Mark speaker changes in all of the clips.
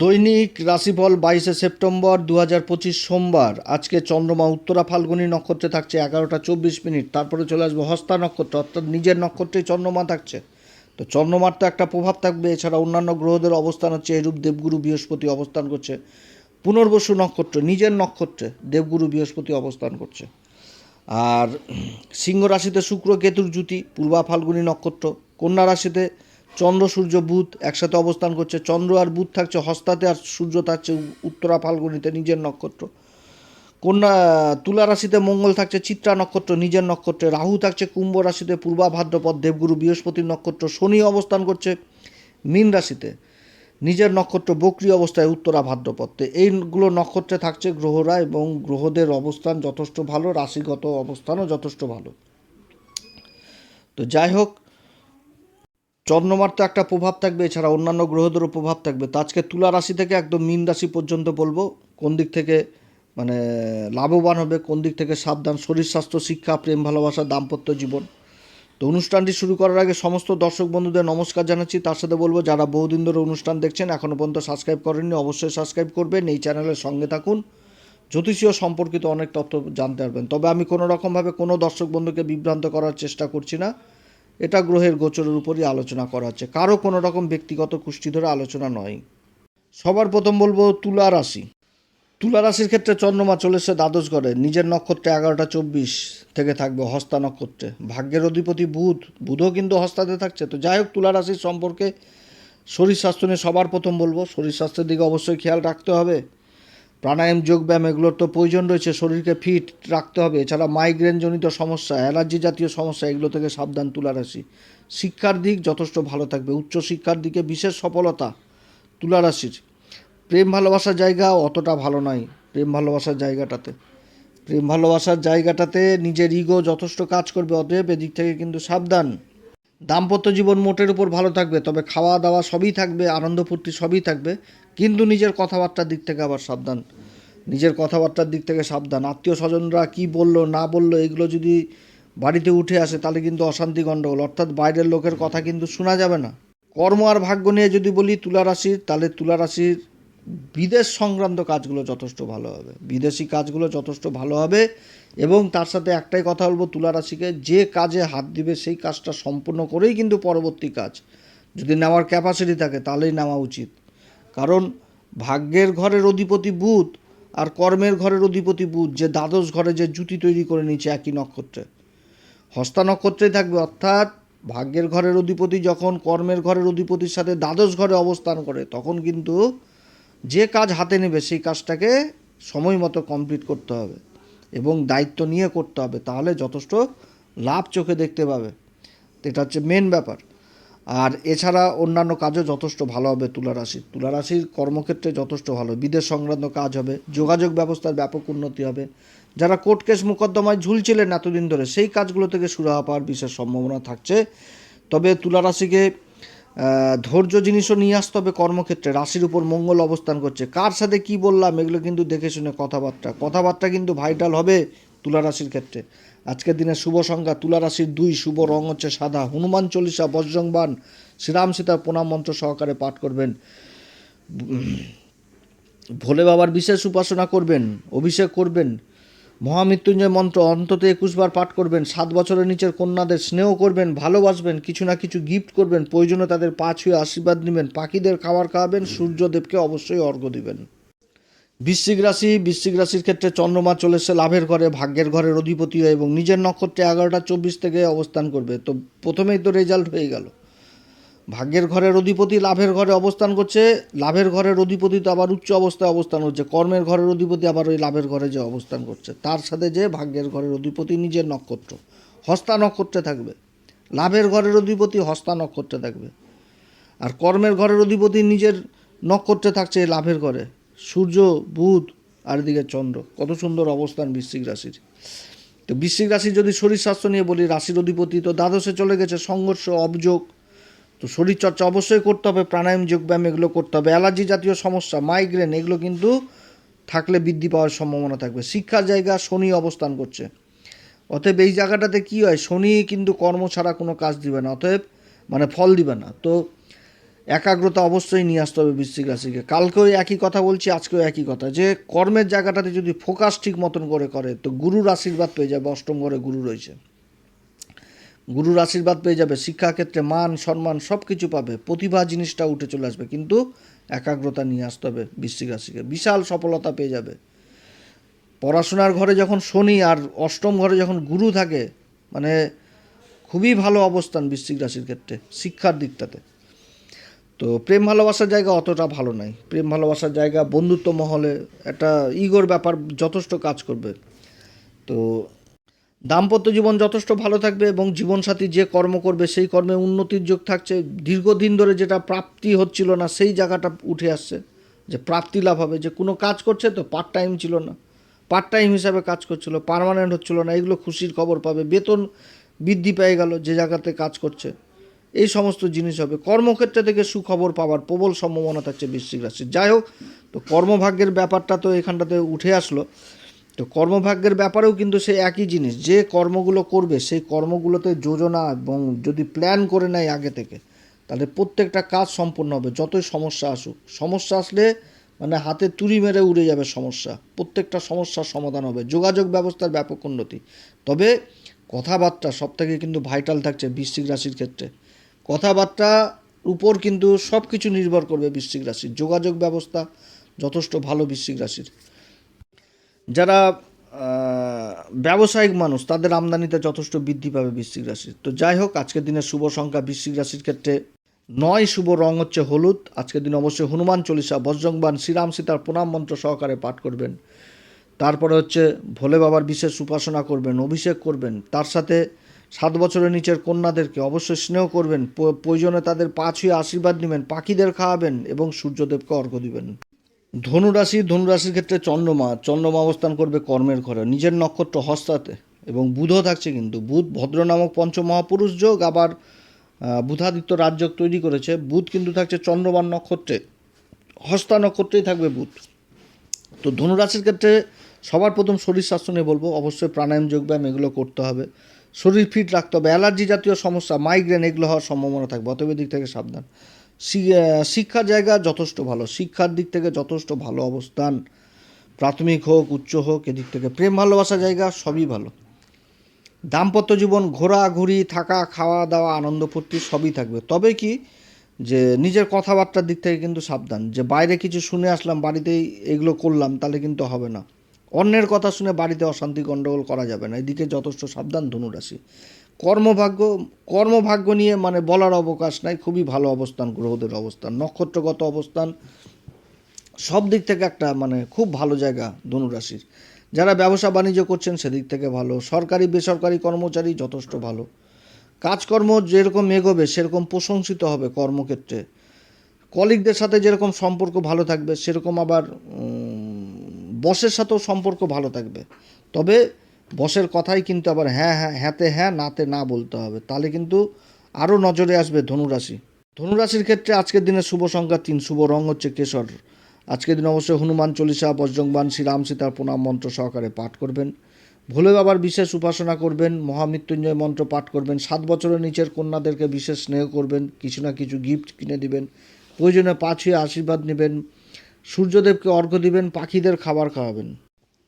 Speaker 1: দৈনিক রাশিফল বাইশে সেপ্টেম্বর দু হাজার পঁচিশ সোমবার। আজকে চন্দ্রমা, উত্তরা, ফাল্গুনী নক্ষত্রে থাকছে এগারোটা চব্বিশ মিনিট। তারপরে চলে আসবে হস্তা নক্ষত্র, অর্থাৎ নিজের নক্ষত্রেই চন্দ্রমা থাকছে। তো চন্দ্রমার তো একটা প্রভাব থাকবে, এছাড়া অন্যান্য গ্রহদের অবস্থান হচ্ছে এরূপ, দেবগুরু বৃহস্পতি অবস্থান করছে। পুনর্বসু নক্ষত্র, নিজের নক্ষত্রে দেবগুরু বৃহস্পতি অবস্থান করছে। আর সিংহ রাশিতে শুক্র, কেতুর জুতি পূর্বা ফাল্গুনী নক্ষত্র, কন্যা রাশিতে চন্দ্র, সূর্য, বুধ একসাথে অবস্থান করছে। চন্দ্র আর বুধ থাকছে হস্তাতে আর সূর্য থাকছে উত্তরা ফাল্গুনিতে নিজের নক্ষত্র। কন্যা তুলা রাশিতে মঙ্গল থাকছে, চিত্রা নক্ষত্র নিজের নক্ষত্রে। রাহু থাকছে কুম্ভ রাশিতে, পূর্বা ভাদ্রপদ, দেবগুরু বৃহস্পতির নক্ষত্র। শনি অবস্থান করছে মীন রাশিতে, নিজের নক্ষত্র বক্রি অবস্থায় উত্তরা ভাদ্রপদ। তো এইগুলো নক্ষত্রে থাকছে গ্রহরা এবং গ্রহদের অবস্থান যথেষ্ট ভালো, রাশিগত অবস্থানও যথেষ্ট ভালো। তো যাই হোক চন্দ্রমার তো একটা প্রভাব থাকবে, এছাড়া অন্যান্য গ্রহদেরও প্রভাব থাকবে। তো আজকে তুলা রাশি থেকে একদম মীন রাশি পর্যন্ত বলব, কোন দিক থেকে মানে লাভবান হবে, কোন দিক থেকে সাবধান, শরীর, স্বাস্থ্য, শিক্ষা, প্রেম, ভালোবাসা, দাম্পত্য জীবন। তো অনুষ্ঠানটি শুরু করার আগে সমস্ত দর্শক বন্ধুদের নমস্কার জানাচ্ছি। তার সাথে বলব, যারা বহুদিন ধরে অনুষ্ঠান দেখছেন এখনও পর্যন্ত সাবস্ক্রাইব করেননি, অবশ্যই সাবস্ক্রাইব করবেন। এই চ্যানেলের সঙ্গে থাকুন। জ্যোতিষীয় সম্পর্কিত অনেক তথ্য জানতে পারবেন। তবে আমি কোনো রকমভাবে কোনো দর্শক বন্ধুকে বিভ্রান্ত করার চেষ্টা করছি না। এটা গ্রহের গোচরের উপরই আলোচনা করা হচ্ছে। কারও কোনো রকম ব্যক্তিগত কুষ্টি ধরে আলোচনা নয়। সবার প্রথম বলব তুলা রাশি। তুলা রাশির ক্ষেত্রে চন্দ্রমা চলেছে দ্বাদশ ঘরে নিজের নক্ষত্রে এগারোটা চব্বিশ থেকে থাকবে হস্তা নক্ষত্রে। ভাগ্যের অধিপতি বুধ। বুধও কিন্তু হস্তাতে থাকছে। তো যাই হোক, তুলা রাশির সম্পর্কে শরীর স্বাস্থ্য নিয়ে সবার প্রথম বলব। শরীর স্বাস্থ্যের দিকে অবশ্যই খেয়াল রাখতে হবে। প্রাণায়াম যোগব্যায়াম এগুলোর তো প্রয়োজন রয়েছে। শরীরকে ফিট রাখতে হবে। এছাড়া মাইগ্রেনজনিত সমস্যা, অ্যালার্জি জাতীয় সমস্যা, এগুলো থেকে সাবধান তুলা রাশি। শিক্ষার দিক যথেষ্ট ভালো থাকবে। উচ্চশিক্ষার দিকে বিশেষ সফলতা তুলা রাশির। প্রেম ভালোবাসার জায়গা অতটা ভালো নয় প্রেম ভালোবাসার জায়গাটাতে। প্রেম ভালোবাসার জায়গাটাতে নিজের ইগো যথেষ্ট কাজ করবে। অতএব এদিক থেকে কিন্তু সাবধান। দাম্পত্য জীবন মোটের উপর ভালো থাকবে, তবে খাওয়া দাওয়া সবই থাকবে, আনন্দ ফুর্তি সবই থাকবে। কিন্তু নিজের কথাবার্তার দিক থেকে আবার সাবধান। নিজের কথাবার্তার দিক থেকে সাবধান। আত্মীয় স্বজনরা কী বলল, না বলল, এগুলো যদি বাড়িতে উঠে আসে, তাহলে কিন্তু অশান্তি গণ্ডগোল অর্থাৎ বাইরের লোকের কথা কিন্তু শোনা যাবে না। কর্ম আর ভাগ্য নিয়ে যদি বলি তুলা রাশির, তাহলে তুলা রাশির বিদেশ সংক্রান্ত কাজগুলো যথেষ্ট ভালো হবে। বিদেশি কাজগুলো যথেষ্ট ভালো হবে এবং তার সাথে একটাই কথা বলব, তুলা রাশিকে যে কাজে হাত দিবে, সেই কাজটা সম্পূর্ণ করেই কিন্তু পরবর্তী কাজ। যদি নেওয়ার ক্যাপাসিটি থাকে, তাহলেই নেওয়া উচিত। কারণ ভাগ্যের ঘরের অধিপতি বুধ আর কর্মের ঘরের অধিপতি বুধ যে দ্বাদশ ঘরে যে জুতি তৈরি করে নিয়েছে একই নক্ষত্রে। হস্তা নক্ষত্রেই থাকবে, অর্থাৎ ভাগ্যের ঘরের অধিপতি যখন কর্মের ঘরের অধিপতির সাথে দ্বাদশ ঘরে অবস্থান করে, তখন কিন্তু যে কাজ হাতে নেবে সেই কাজটাকে সময় মতো কমপ্লিট করতে হবে এবং দায়িত্ব নিয়ে করতে হবে, তাহলে যথেষ্ট লাভ চোখে দেখতে পাবে। এটা হচ্ছে মেন ব্যাপার। আর এছাড়া অন্যান্য কাজও যথেষ্ট ভালো হবে তুলা রাশির তুলা রাশির কর্মক্ষেত্রে যথেষ্ট ভালো। বিদেশ সংক্রান্ত কাজ হবে, যোগাযোগ ব্যবস্থার ব্যাপক উন্নতি হবে। যারা কোর্ট কেস মোকদ্দমায় ঝুলছিলেন এতদিন ধরে, সেই কাজগুলো থেকে সুরাহা পাওয়ার বিশেষ সম্ভাবনা থাকছে। তবে তুলারাশিকে ধৈর্য জিনিসও নিয়ে আসতে হবে কর্মক্ষেত্রে। রাশির উপর মঙ্গল অবস্থান করছে। কার সাথে কি বললাম, এগুলো কিন্তু দেখে শুনে কথাবার্তা। কথাবার্তা কিন্তু ভাইটাল হবে তুলা রাশির ক্ষেত্রে। আজকের দিনে শুভ সংখ্যা, তুলা রাশির দুই শুভ রং হচ্ছে সাদা। হনুমান চল্লিশা বজ্রংবান শ্রীরাম সীতার প্রণাম মন্ত্র সহকারে পাঠ করবেন। ভোলে বাবার বিশেষ উপাসনা করবেন, অভিষেক করবেন, মহামৃত্যুঞ্জয় মন্ত্র অন্তত একুশ বার পাঠ করবেন, সাত বছরের নিচের কন্যাদের স্নেহ করবেন, ভালোবাসবেন, কিছু না কিছু গিফট করবেন, প্রয়োজনে তাদের পা ছুঁয়ে আশীর্বাদ নেবেন, পাখিদের খাবার খাওয়াবেন, সূর্যদেবকে অবশ্যই অর্ঘ্য দিবেন। বৃশ্চিক রাশি, বৃশ্চিক রাশির ক্ষেত্রে চন্দ্রমা চলে এসে লাভের ঘরে, ভাগ্যের ঘরের অধিপতি হয় এবং নিজের নক্ষত্রে এগারোটা চব্বিশ থেকে অবস্থান করবে। তো প্রথমেই তো রেজাল্ট হয়ে গেল। ভাগ্যের ঘরের অধিপতি লাভের ঘরে অবস্থান করছে। লাভের ঘরের অধিপতি তো আবার উচ্চ অবস্থায় অবস্থান করছে কর্মের ঘরের অধিপতি আবার ওই লাভের ঘরে যে অবস্থান করছে। তার সাথে যে ভাগ্যের ঘরের অধিপতি নিজের নক্ষত্র। হস্তা নক্ষত্রে থাকবে। লাভের ঘরের অধিপতি হস্তা নক্ষত্রে থাকবে। আর কর্মের ঘরের অধিপতি নিজের নক্ষত্রে থাকছে লাভের ঘরে। সূর্য, বুধ, আর এদিকে চন্দ্র। কত সুন্দর অবস্থান বৃশ্চিক রাশির। তো বৃশ্চিক রাশির যদি শরীর স্বাস্থ্য নিয়ে বলি, রাশির অধিপতি তো দ্বাদশে চলে গেছে, সংঘর্ষ, অবযোগ। তো শরীরচর্চা অবশ্যই করতে হবে, প্রাণায়াম যোগব্যায়াম এগুলো করতে হবে। অ্যালার্জি জাতীয় সমস্যা, মাইগ্রেন এগুলো কিন্তু থাকলে বৃদ্ধি পাওয়ার সম্ভাবনা থাকবে। শিক্ষার জায়গা শনি অবস্থান করছে। অতএব এই জায়গাটাতে কী হয়? শনি কিন্তু কর্ম ছাড়া কোনো কাজ দিবে না, অতএব মানে ফল দিবে না। তো একাগ্রতা অবশ্যই নিয়ে আসতে হবে বৃশ্চিক রাশিকে। কালকেও একই কথা বলছি, আজকেও একই কথা। যে কর্মের জায়গাটাতে যদি ফোকাস ঠিক মতন করে করে, তো গুরুর আশীর্বাদ পেয়ে যাবে, অষ্টম ঘরে গুরু রয়েছে। গুরুর আশীর্বাদ পেয়ে যাবে, শিক্ষাক্ষেত্রে মান, সম্মান সব কিছু পাবে, প্রতিভা জিনিসটা উঠে চলে আসবে, কিন্তু একাগ্রতা নিয়ে আসতে হবে বৃশ্চিক রাশিকে। বিশাল সফলতা পেয়ে যাবে। পড়াশোনার ঘরে যখন শনি আর অষ্টম ঘরে যখন গুরু থাকে মানে খুবই ভালো অবস্থান বৃশ্চিক রাশির ক্ষেত্রে, শিক্ষার দিকটাতে। তো প্রেম ভালোবাসার জায়গা অতটা ভালো নাই। প্রেম ভালোবাসার জায়গা বন্ধুত্ব মহলে একটা ইগোর ব্যাপার যথেষ্ট কাজ করবে। তো দাম্পত্য জীবন যথেষ্ট ভালো থাকবে এবং জীবনসাথী যে কর্ম করবে সেই কর্মে উন্নতির যোগ থাকছে। দীর্ঘদিন ধরে যেটা প্রাপ্তি হচ্ছিল না সেই জায়গাটা উঠে আসছে যে প্রাপ্তি লাভ হবে। যে কোনো কাজ করছে তো পার্ট টাইম ছিল না। পার্ট টাইম হিসাবে কাজ করছিল পার্মানেন্ট হচ্ছিল না। এগুলো খুশির খবর পাবে। বেতন বৃদ্ধি পেয়ে গেল যে জায়গাতে কাজ করছে। এই সমস্ত জিনিস হবে। কর্মক্ষেত্রে থেকে সুখবর পাওয়ার প্রবল সম্ভাবনা থাকছে বৃশ্চিক রাশির। যাই হোক, তো কর্মভাগ্যের ব্যাপারটা তো এখানটাতে উঠে আসলো। তো কর্মভাগ্যের ব্যাপারেও কিন্তু সেই একই জিনিস। যে কর্মগুলো করবে, সেই কর্মগুলোতে যোজনা এবং যদি প্ল্যান করে নেয় আগে থেকে, তাহলে প্রত্যেকটা কাজ সম্পূর্ণ হবে, যতই সমস্যা আসুক। সমস্যা আসলে মানে হাতে তুড়ি মেরে উড়ে যাবে সমস্যা। প্রত্যেকটা সমস্যার সমাধান হবে। যোগাযোগ ব্যবস্থার ব্যাপক উন্নতি। তবে কথাবার্তা সব থেকে কিন্তু ভাইটাল থাকছে বৃশ্চিক রাশির ক্ষেত্রে। কথাবার্তার উপর কিন্তু সব কিছু নির্ভর করবে বৃশ্চিক রাশির। যোগাযোগ ব্যবস্থা যথেষ্ট ভালো বৃশ্চিক রাশির। যারা ব্যবসায়িক মানুষ, তাদের আমদানিতে যথেষ্ট বৃদ্ধি পাবে বৃশ্চিক রাশির। তো যাই হোক, আজকের দিনের শুভ সংখ্যা বৃশ্চিক রাশির ক্ষেত্রে নয়, শুভ রং হচ্ছে হলুদ। আজকের দিন অবশ্যই হনুমান চল্লিশা, বজ্রংবান, শ্রীরাম সীতার প্রণাম মন্ত্র সহকারে পাঠ করবেন। তারপরে হচ্ছে ভোলে বাবার বিশেষ উপাসনা করবেন, অভিষেক করবেন। তার সাথে সাত বছরের নিচের কন্যাদেরকে অবশ্যই স্নেহ করবেন প্রয়োজনে তাদের পা ছুঁয়ে আশীর্বাদ নেবেন, পাখিদের খাওয়াবেন এবং সূর্যদেবকে অর্ঘ্য দিবেন। ধনুরাশি, ধনুরাশির ক্ষেত্রে চন্দ্রমা চন্দ্রমা অবস্থান করবে কর্মের ঘরে। নিজের নক্ষত্র হস্তাতে এবং বুধও থাকছে কিন্তু। বুধ ভদ্র নামক পঞ্চমহাপুরুষ যোগ, আবার বুধাদিত্য রাজযোগ তৈরি করেছে। বুধ কিন্তু থাকছে চন্দ্রমান নক্ষত্রে। হস্তা নক্ষত্রেই থাকবে বুধ। তো ধনুরাশির ক্ষেত্রে সবার প্রথম শরীর স্বাস্থ্য নিয়ে বলব। অবশ্যই প্রাণায়াম, যোগব্যায়াম এগুলো করতে হবে। শরীর ফিট রাখতে হবে, অ্যালার্জি জাতীয় সমস্যা মাইগ্রেন এগুলো হওয়ার সম্ভাবনা থাকবে। অতএব দিক থেকে সাবধান। শিক্ষার জায়গা যথেষ্ট ভালো, শিক্ষার দিক থেকে যথেষ্ট ভালো অবস্থান। প্রাথমিক হোক, উচ্চ হোক, এদিক থেকে প্রেম ভালোবাসা জায়গা সবই ভালো। দাম্পত্য জীবন, ঘোরাঘুরি, থাকা, খাওয়া দাওয়া, আনন্দ ফুর্তি সবই থাকবে। তবে কি যে নিজের কথাবার্তার দিক থেকে কিন্তু সাবধান, যে বাইরে কিছু শুনে আসলাম, বাড়িতেই এগুলো করলাম, তাহলে কিন্তু হবে না। অন্যের কথা শুনে বাড়িতে অশান্তি গণ্ডগোল করা যাবে না। এদিকে যথেষ্ট সাবধান ধনুরাশি। কর্মভাগ্য কর্মভাগ্য নিয়ে মানে বলার অবকাশ নাই, খুবই ভালো অবস্থান, গ্রহদের অবস্থান। নক্ষত্রগত অবস্থান, সব দিক থেকে একটা মানে খুব ভালো জায়গা ধনুরাশির। যারা ব্যবসা বাণিজ্য করছেন সেদিক থেকে ভালো। সরকারি, বেসরকারি কর্মচারী যথেষ্ট ভালো। কাজকর্ম যেরকম এগোবে, সেরকম প্রশংসিত হবে কর্মক্ষেত্রে। কলিগদের সাথে যেরকম সম্পর্ক ভালো থাকবে, সেরকম আবার বসের সাথেও সম্পর্ক ভালো থাকবে। তবে বসের কথাই কিন্তু আবার হ্যাঁ হ্যাঁ হ্যাঁতে হ্যাঁ নাতে না বলতে হবে। তাহলে কিন্তু আরও নজরে আসবে ধনুরাশি। ধনুরাশির ক্ষেত্রে আজকের দিনে শুভ সংখ্যা তিন, শুভ রং হচ্ছে কেশর। আজকের দিন অবশ্যই হনুমান চল্লিশা বজ্রংবান শ্রীরাম, সীতার প্রণাম মন্ত্র সহকারে পাঠ করবেন। ভোলে বাবার বিশেষ উপাসনা করবেন, মহামৃত্যুঞ্জয় মন্ত্র পাঠ করবেন, সাত বছরের নিচের কন্যাদেরকে বিশেষ স্নেহ করবেন, কিছু না কিছু গিফট কিনে দিবেন, প্রয়োজনে পা ছুঁয়ে আশীর্বাদ নেবেন সূর্যদেবকে অর্ঘ্য দিবেন, পাখিদের খাবার খাওয়াবেন।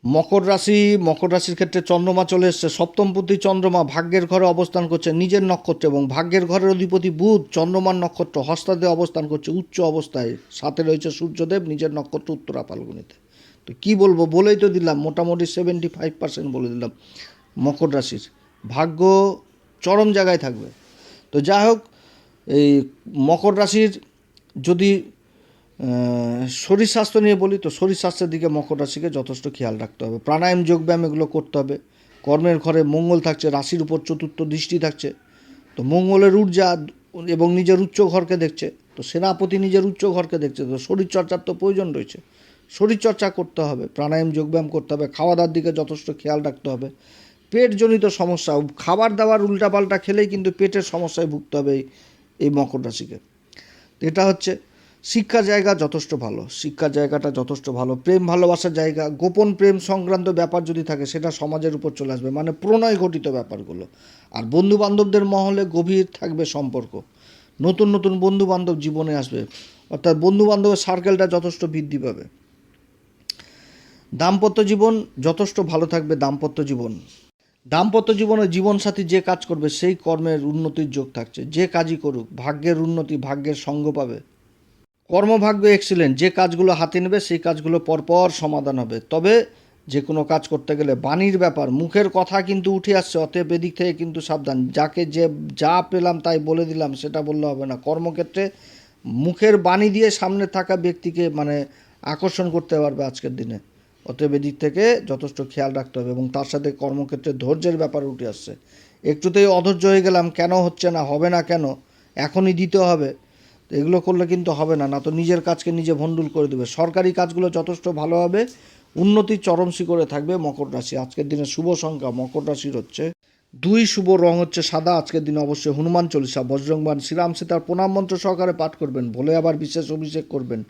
Speaker 1: মকর রাশি, মকর রাশির ক্ষেত্রে চন্দ্রমা চলে এসছে। সপ্তমপতি চন্দ্রমা ভাগ্যের ঘরে অবস্থান করছে নিজের নক্ষত্রে এবং ভাগ্যের ঘরের অধিপতি বুধ চন্দ্রমার নক্ষত্র হস্তাতে অবস্থান করছে উচ্চ অবস্থায়। সাথে রয়েছে সূর্যদেব, নিজের নক্ষত্র উত্তরা ফাল্গুনিতে। তো কি বলব, বলেই তো দিলাম, মোটামুটি সেভেন্টি ফাইভ পার্সেন্ট বলে দিলাম মকর রাশির। ভাগ্য চরম জায়গায় থাকবে। তো যাই হোক, এই মকর রাশির যদি শরীর স্বাস্থ্য নিয়ে বলি তো, শরীর স্বাস্থ্যের দিকে মকর রাশিকে যথেষ্ট খেয়াল রাখতে হবে। প্রাণায়াম, যোগব্যায়াম এগুলো করতে হবে। কর্মের ঘরে মঙ্গল থাকছে, রাশির উপর চতুর্থ দৃষ্টি থাকছে। তো মঙ্গলের ঊর্জা এবং নিজের উচ্চ ঘরকে দেখছে। তো সেনাপতি নিজের উচ্চ ঘরকে দেখছে। তো শরীরচর্চার তো প্রয়োজন রয়েছে। শরীরচর্চা করতে হবে, প্রাণায়াম, যোগব্যায়াম করতে হবে খাওয়া দাওয়ার দিকে যথেষ্ট খেয়াল রাখতে হবে। পেটজনিত সমস্যা, খাবার দাবার উল্টাপাল্টা খেলেই কিন্তু পেটের সমস্যায় ভুগতে হবে এই- মকর রাশিকে। এটা হচ্ছে শিক্ষার জায়গা যথেষ্ট ভালো শিক্ষার জায়গাটা যথেষ্ট ভালো, প্রেম ভালোবাসার জায়গা, গোপন প্রেম সংক্রান্ত ব্যাপার যদি থাকে, সেটা সমাজের উপর চলে আসবে মানে প্রণয় ঘটিত ব্যাপারগুলো। আর বন্ধু বান্ধবদের মহলে গভীর থাকবে সম্পর্ক। নতুন নতুন বন্ধু বান্ধব জীবনে আসবে, অর্থাৎ বন্ধু বান্ধবের সার্কেলটা যথেষ্ট বৃদ্ধি পাবে। দাম্পত্য জীবন যথেষ্ট ভালো থাকবে, দাম্পত্য জীবন। দাম্পত্য জীবনে জীবনসাথী যে কাজ করবে, সেই কর্মের উন্নতির যোগ থাকছে। যে কাজই করুক, ভাগ্যের উন্নতি ভাগ্যের সঙ্গ পাবে। কর্মভাগ্য এক্সিলেন্ট যে কাজগুলো হাতে নেবে সেই কাজগুলো পরপর সমাধান হবে। তবে যে কোনো কাজ করতে গেলে বাণীর ব্যাপার, মুখের কথা কিন্তু উঠে আসছে, অতএব এদিক থেকে কিন্তু সাবধান। যাকে যে যা পেলাম তাই বলে দিলাম, সেটা বললে হবে না। কর্মক্ষেত্রে মুখের বাণী দিয়ে সামনে থাকা ব্যক্তিকে মানে আকর্ষণ করতে পারবে আজকের দিনে। অতএব এদিক থেকে যথেষ্ট খেয়াল রাখতে হবে এবং তার সাথে কর্মক্ষেত্রে ধৈর্যের ব্যাপার উঠে আসছে। একটুতেই অধৈর্য হয়ে গেলাম, কেন হচ্ছে না, হবে না কেন, এখনই দিতে হবে। তো এগুলো করলে কিন্তু হবে না না তো নিজের কাজকে নিজে ভণ্ডুল করে দেবে। সরকারি কাজগুলো যথেষ্ট ভালো হবে উন্নতির চরম শিখরে থাকবে মকর রাশি। আজকের দিনে শুভ সংখ্যা, মকর রাশির হচ্ছে দুই, শুভ রং হচ্ছে সাদা। আজকের দিনে অবশ্যই হনুমান চল্লিশা বজরংবান শ্রীরাম সীতার প্রণাম মন্ত্র সহকারে পাঠ করবেন। বলে আবার বিশেষ অভিষেক করবেন।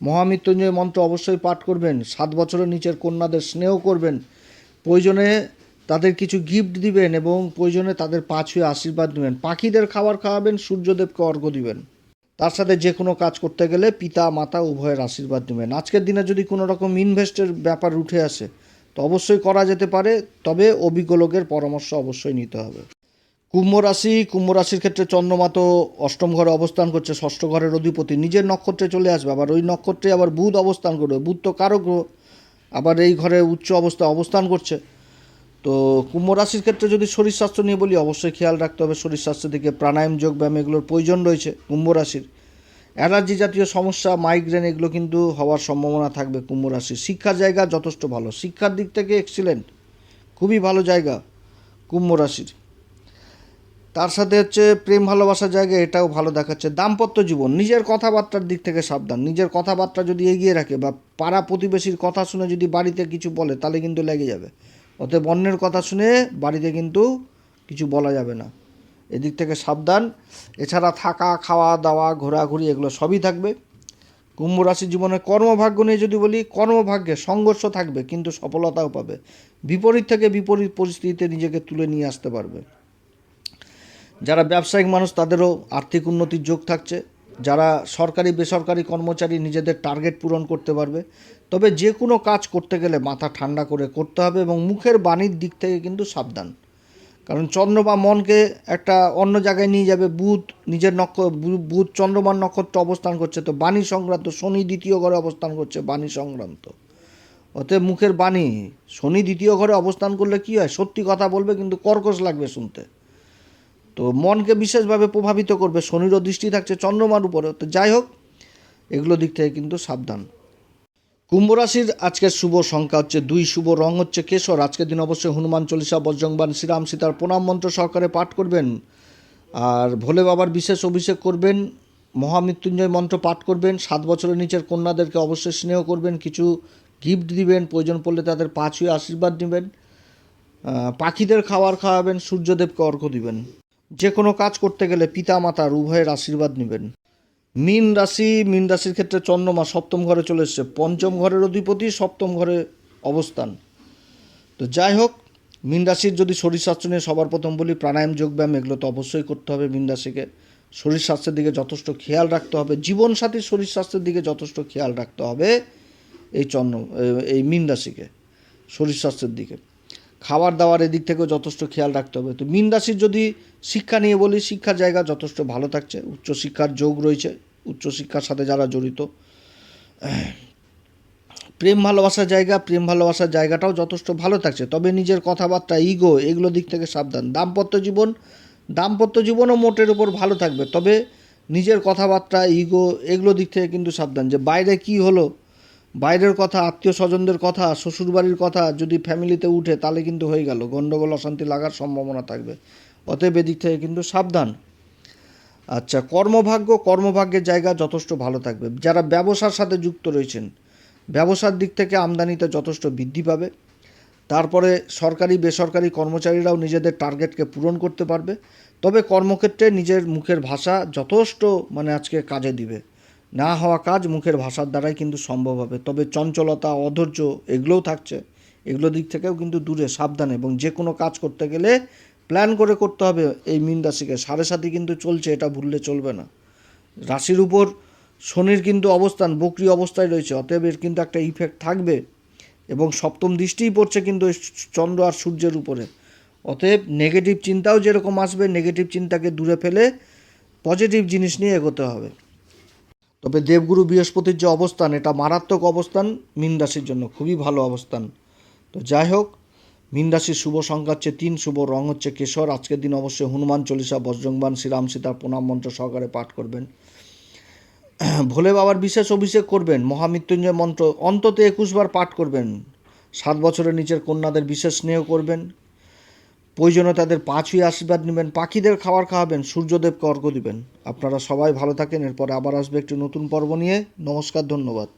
Speaker 1: মহামৃত্যুঞ্জয় মন্ত্র অবশ্যই পাঠ করবেন। সাত বছরের নিচের কন্যাদের স্নেহ করবেন। প্রয়োজনে তাদের কিছু গিফট দিবেন এবং প্রয়োজনে তাদের পা ছুঁয়ে আশীর্বাদ দিবেন পাখিদের খাবার খাওয়াবেন, সূর্যদেবকে অর্ঘ্য দিবেন। তার সাথে যে কোনো কাজ করতে গেলে পিতা, মাতা উভয়ের আশীর্বাদ নেবেন। আজকের দিনে যদি কোনো রকম ইনভেস্টের ব্যাপার উঠে আসে, তো অবশ্যই করা যেতে পারে, তবে অভিজ্ঞ লোকের পরামর্শ অবশ্যই নিতে হবে। কুম্ভ রাশি, কুম্ভ রাশির ক্ষেত্রে চন্দ্রমা তো অষ্টম ঘরে অবস্থান করছে, ষষ্ঠ ঘরের অধিপতি। নিজের নক্ষত্রে চলে আসবে, আবার ওই নক্ষত্রে আবার বুধ অবস্থান করবে। বুধ তো কারও গ্রহ, আবার এই ঘরে উচ্চ অবস্থা অবস্থান করছে। তো কুম্ভ রাশির ক্ষেত্রে যদি শরীর স্বাস্থ্য নিয়ে বলি, অবশ্যই খেয়াল রাখতে হবে শরীর স্বাস্থ্যের দিকে প্রাণায়াম, যোগ ব্যায়াম, এগুলোর প্রয়োজন রয়েছে কুম্ভ রাশির। অ্যালার্জি জাতীয় সমস্যা মাইগ্রেন এগুলো কিন্তু হওয়ার সম্ভাবনা থাকবে কুম্ভ রাশির। শিক্ষার জায়গা যথেষ্ট ভালো। শিক্ষার দিক থেকে এক্সিলেন্ট খুবই ভালো জায়গা কুম্ভ রাশির। তার সাথে হচ্ছে প্রেম ভালোবাসার জায়গা, এটাও ভালো দেখাচ্ছে। দাম্পত্য জীবন, নিজের কথাবার্তার দিক থেকে সাবধান। নিজের কথাবার্তা যদি এগিয়ে রাখে বা পাড়া প্রতিবেশীর কথা শুনে যদি বাড়িতে কিছু বলে, তাহলে কিন্তু লেগে যাবে। অতএব অন্যের কথা শুনে বাড়িতে কিন্তু কিছু বলা যাবে না। এদিক থেকে সাবধান। এছাড়া থাকা, খাওয়া, দাওয়া, ঘোরাঘুরি এগুলো সবই থাকবে। কুম্ভ রাশির জীবনে কর্মভাগ্য নিয়ে যদি বলি, কর্মভাগ্যে সংঘর্ষ থাকবে, কিন্তু সফলতাও পাবে। বিপরীত থেকে বিপরীত পরিস্থিতিতে নিজেকে তুলে নিয়ে আসতে পারবে। যারা ব্যবসায়িক মানুষ, তাদেরও আর্থিক উন্নতির যোগ থাকছে। যারা সরকারি, বেসরকারি কর্মচারী নিজেদের টার্গেট পূরণ করতে পারবে। তবে যে কোনো কাজ করতে গেলে মাথা ঠান্ডা করে করতে হবে এবং মুখের বাণীর দিক থেকে কিন্তু সাবধান। কারণ চন্দ্র বা মনকে একটা অন্য জায়গায় নিয়ে যাবে, বুধ নিজের নক্ষ, বুধ চন্দ্রমান নক্ষত্র অবস্থান করছে তো বাণী সংক্রান্ত, শনি দ্বিতীয় ঘরে অবস্থান করছে বাণী সংক্রান্ত। অতএব মুখের বাণী শনি দ্বিতীয় ঘরে অবস্থান করলে কী হয়? সত্যি কথা বলবে কিন্তু কর্কশ লাগবে শুনতে। তো মনকে বিশেষভাবে প্রভাবিত করবে, শনিরও দৃষ্টি থাকছে চন্দ্রমার উপরে তো যাই হোক, এগুলো দিক থেকে কিন্তু সাবধান। কুম্ভ রাশির আজকের শুভ সংখ্যা হচ্ছে দুই, শুভ রং হচ্ছে কেশর। আজকের দিন অবশ্যই হনুমান চল্লিশা বজ্রংবান শ্রীরাম, সীতার প্রণাম মন্ত্র সহকারে পাঠ করবেন। আর ভোলে বাবার বিশেষ অভিষেক করবেন, মহামৃত্যুঞ্জয় মন্ত্র পাঠ করবেন, সাত বছরের নিচের কন্যাদেরকে অবশ্যই স্নেহ করবেন, কিছু গিফট দিবেন, প্রয়োজন পড়লে তাদের পা ছুঁয়ে আশীর্বাদ নেবেন পাখিদের খাবার খাওয়াবেন, সূর্যদেবকে অর্ঘ্য দিবেন। যে কোনো কাজ করতে গেলে পিতা মাতার উভয়ের আশীর্বাদ নেবেন। মীন রাশি, মীন রাশির ক্ষেত্রে চন্দ্রমা সপ্তম ঘরে চলে এসছে। পঞ্চম ঘরের অধিপতি, সপ্তম ঘরে অবস্থান। তো যাই হোক, মীন রাশির যদি শরীর স্বাস্থ্য নিয়ে সবার প্রথম বলি, প্রাণায়াম, যোগব্যায়াম এগুলো তো অবশ্যই করতে হবে মীন রাশিকে। শরীর স্বাস্থ্যের দিকে যথেষ্ট খেয়াল রাখতে হবে। জীবনসাথীর শরীর স্বাস্থ্যের দিকে যথেষ্ট খেয়াল রাখতে হবে এই চন্দ্র, এই মীন রাশিকে, শরীর স্বাস্থ্যের দিকে। খাবার দাবার এদিক থেকেও যথেষ্ট খেয়াল রাখতে হবে। তো মীন রাশির যদি শিক্ষা নিয়ে বলি, শিক্ষার জায়গা যথেষ্ট ভালো থাকছে। উচ্চশিক্ষার যোগ রয়েছে। উচ্চশিক্ষার সাথে যারা জড়িত, প্রেম ভালোবাসার জায়গা, প্রেম ভালোবাসার জায়গাটাও যথেষ্ট ভালো থাকছে। তবে নিজের কথাবার্তা ইগো এগুলো দিক থেকে সাবধান। দাম্পত্য জীবন, দাম্পত্য জীবনও মোটের উপর ভালো থাকবে। তবে নিজের কথাবার্তা ইগো এগুলো দিক থেকে কিন্তু সাবধান যে বাইরে কি হলো বাইরের কথা আত্মীয় স্বজনদের কথা, শ্বশুরবাড়ির কথা যদি ফ্যামিলিতে উঠে, তাহলে কিন্তু হয়ে গেল। গণ্ডগোল, অশান্তি লাগার সম্ভাবনা থাকবে। অতএব এদিক থেকে কিন্তু সাবধান। আচ্ছা কর্মভাগ্য, কর্মভাগ্যের জায়গা যথেষ্ট ভালো থাকবে। যারা ব্যবসার সাথে যুক্ত রয়েছেন, ব্যবসার দিক থেকে আমদানিতে যথেষ্ট বৃদ্ধি পাবে। তারপরে সরকারি, বেসরকারি কর্মচারীরাও নিজেদের টার্গেটকে পূরণ করতে পারবে। তবে কর্মক্ষেত্রে নিজের মুখের ভাষা যথেষ্ট মানে আজকে কাজে দিবে। না হওয়া কাজ মুখের ভাষার দ্বারাই কিন্তু সম্ভব হবে। তবে চঞ্চলতা, অধৈর্য এগুলোও থাকছে। এগুলো দিক থেকেও কিন্তু দূরে, সাবধানে এবং যে কোনো কাজ করতে গেলে প্ল্যান করে করতে হবে। এই মীন রাশিকে সাড়ে সাথে কিন্তু চলছে, এটা ভুললে চলবে না। রাশির উপর শনির কিন্তু অবস্থান, বকরি অবস্থায় রয়েছে, অতএব এর কিন্তু একটা ইফেক্ট থাকবে এবং সপ্তম দৃষ্টিই পড়ছে কিন্তু চন্দ্র আর সূর্যের উপরে। অতএব নেগেটিভ চিন্তাও যেরকম আসবে নেগেটিভ চিন্তাকে দূরে ফেলে পজিটিভ জিনিস নিয়ে এগোতে হবে। তবে দেবগুরু বৃহস্পতির যে অবস্থান, এটা মারাত্মক অবস্থান, মীন রাশির জন্য খুবই ভালো অবস্থান। তো যাই হোক, মীন রাশির শুভ সংখ্যা হচ্ছে তিন, শুভ রং হচ্ছে কেশর। আজকের দিন অবশ্যই হনুমান চল্লিশা, বজ্রংবান, শ্রীরাম সীতার প্রণাম মন্ত্র সহকারে পাঠ করবেন। ভোলে বাবার বিশেষ অভিষেক করবেন, মহামৃত্যুঞ্জয় মন্ত্র অন্তত একুশবার পাঠ করবেন। সাত বছরের নিচের কন্যাদের বিশেষ স্নেহ করবেন। প্রয়োজনে তাদের পাঁচই আশীর্বাদ নেবেন, পাখিদের খাবার খাওয়াবেন, সূর্যদেবকে অর্ঘ্য দিবেন। আপনারা সবাই ভালো থাকেন, এরপরে আবার আসবে একটি নতুন পর্ব নিয়ে। নমস্কার, ধন্যবাদ।